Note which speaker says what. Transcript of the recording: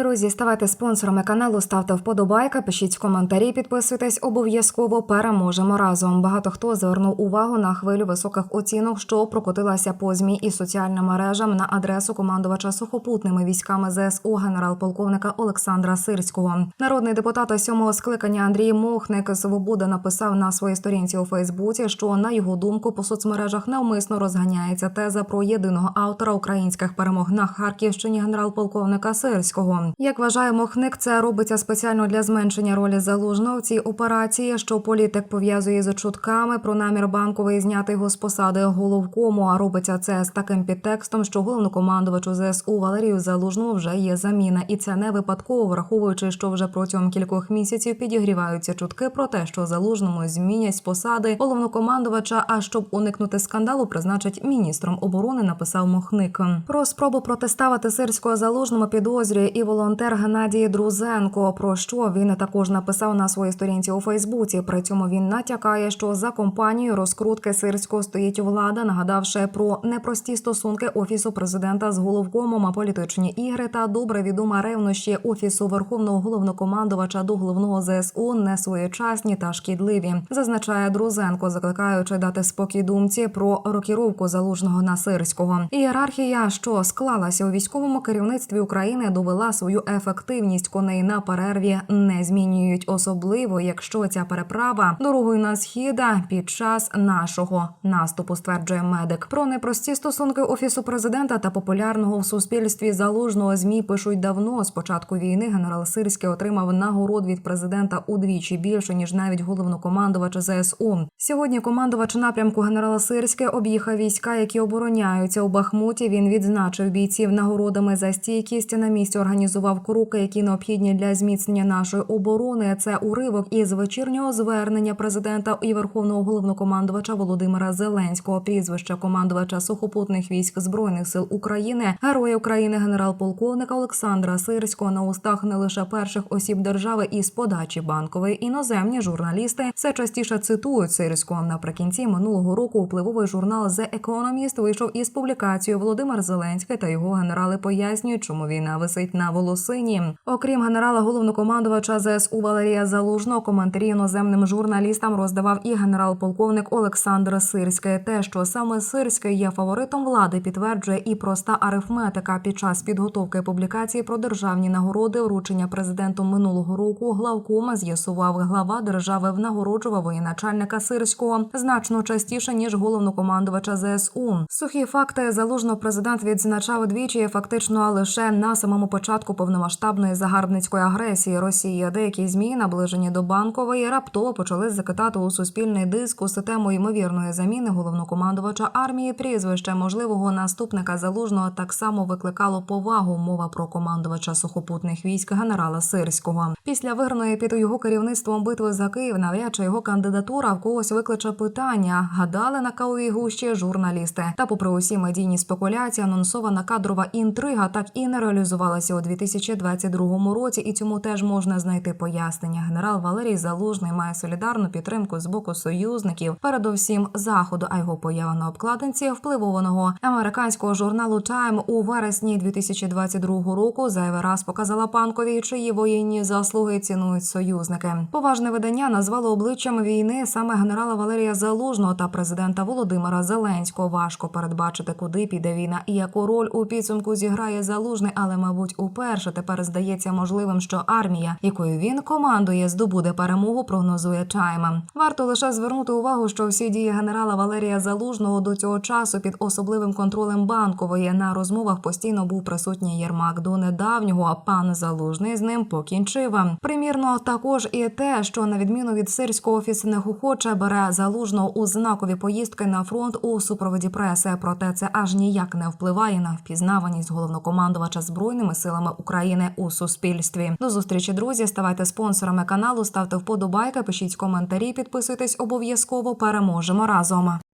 Speaker 1: Друзі, ставайте спонсорами каналу, ставте вподобайка, пишіть коментарі, підписуйтесь. Обов'язково переможемо разом. Багато хто звернув увагу на хвилю високих оцінок, що прокотилася по змі і соціальним мережам на адресу командувача сухопутними військами ЗСУ генерал-полковника Олександра Сирського. Народний депутат сьомого скликання Андрій Мохник Свобода написав на своїй сторінці у Фейсбуці, що на його думку по соцмережах навмисно розганяється теза про єдиного автора українських перемог на Харківщині генерал-полковника Сирського. Як вважає Мохник, це робиться спеціально для зменшення ролі залужного в цій операції, що політик пов'язує з чутками про намір банкової зняти його з посади головкому. А робиться це з таким підтекстом, що головнокомандувачу ЗСУ Валерію Залужному вже є заміна, і це не випадково, враховуючи, що вже протягом кількох місяців підігріваються чутки про те, що залужному змінять з посади головнокомандувача. А щоб уникнути скандалу, призначать міністром оборони. Написав Мохник. Про спробу протиставити сирського залужному підозрює і волонтер Геннадій Друзенко. Про що він також написав на своїй сторінці у Фейсбуці. При цьому він натякає, що за компанією розкрутки сирського стоїть влада, нагадавши про непрості стосунки офісу президента з головкомом, політичні ігри та добре відома ревнощі офісу верховного головнокомандувача до головного ЗСУ не своєчасні та шкідливі. Зазначає Друзенко, закликаючи дати спокій думці про рокіровку залужного на сирського. Ієрархія, що склалася у військовому керівництві України, довела свою ефективність. Коней на перерві не змінюють, особливо якщо ця переправа дорогою на схід під час нашого наступу, стверджує медик. Про непрості стосунки офісу президента та популярного в суспільстві залужного змі пишуть давно. З початку війни генерал Сирський отримав нагород від президента удвічі більше ніж навіть головнокомандувач ЗСУ. Сьогодні командувач напрямку генерала Сирське об'їхав війська, які обороняються у Бахмуті. Він відзначив бійців нагородами за стійкість на місці. Організував кроки, які необхідні для зміцнення нашої оборони. Це уривок із вечірнього звернення президента і верховного головнокомандувача Володимира Зеленського. Прізвище командувача сухопутних військ збройних сил України, героя України, генерал-полковника Олександра Сирського на устах не лише перших осіб держави із подачі банкової іноземні журналісти все частіше цитують Сирського. Наприкінці минулого року впливовий журнал The Economist вийшов із публікацією Володимир Зеленський та його генерали пояснюють, чому війна висить на волосині. Окрім генерала головнокомандувача ЗСУ Валерія Залужного, коментарі іноземним журналістам роздавав і генерал-полковник Олександр Сирський. Те, що саме Сирський є фаворитом влади, підтверджує і проста арифметика. Під час підготовки публікації про державні нагороди, вручення президентом минулого року, главкома з'ясував глава держави внагороджував воєначальника Сирського значно частіше ніж головнокомандувача ЗСУ. Сухі факти залужно президент відзначав двічі, фактично лише на самому початку повномасштабної загарбницької агресії Росії. Деякі змі, наближені до банкової, раптово почали закидати у суспільний дискус тему ймовірної заміни головнокомандувача армії. Прізвище можливого наступника залужного так само викликало повагу. Мова про командувача сухопутних військ генерала Сирського. Після виграної під його керівництвом битви за Київ навряд чи його кандидатура в когось викличе питання. Гадали на кавовій гущі журналісти. Та, попри усі медійні спекуляції, анонсована кадрова інтрига так і не реалізувалася у 2022 році, і цьому теж можна знайти пояснення. Генерал Валерій Залужний має солідарну підтримку з боку союзників, передовсім заходу. А його поява на обкладинці впливованого американського журналу Time у вересні 2022 року зайвий раз показала панкові, чиї воєнні заслуги цінують союзники. Поважне видання назвало обличчям війни саме генерала Валерія Залужного та президента Володимира Зеленського. Важко передбачити, куди піде війна і яку роль у підсумку зіграє залужний, але, мабуть, уперше тепер здається можливим, що армія, якою він командує, здобуде перемогу. Прогнозує Чайма. Варто лише звернути увагу, що всі дії генерала Валерія Залужного до цього часу під особливим контролем банкової на розмовах постійно був присутній Єрмак до недавнього. А пан Залужний з ним покінчив. Примірно також і те, що на відміну від сирського офісу охоче бере залужного у знакові поїздки на фронт у супроводі преси. Проте це аж ніяк не впливає на впізнаваність головнокомандувача збройними силами України у суспільстві. До зустрічі, друзі. Ставайте спонсорами каналу, ставте вподобайки, пишіть коментарі, підписуйтесь обов'язково. Переможемо разом.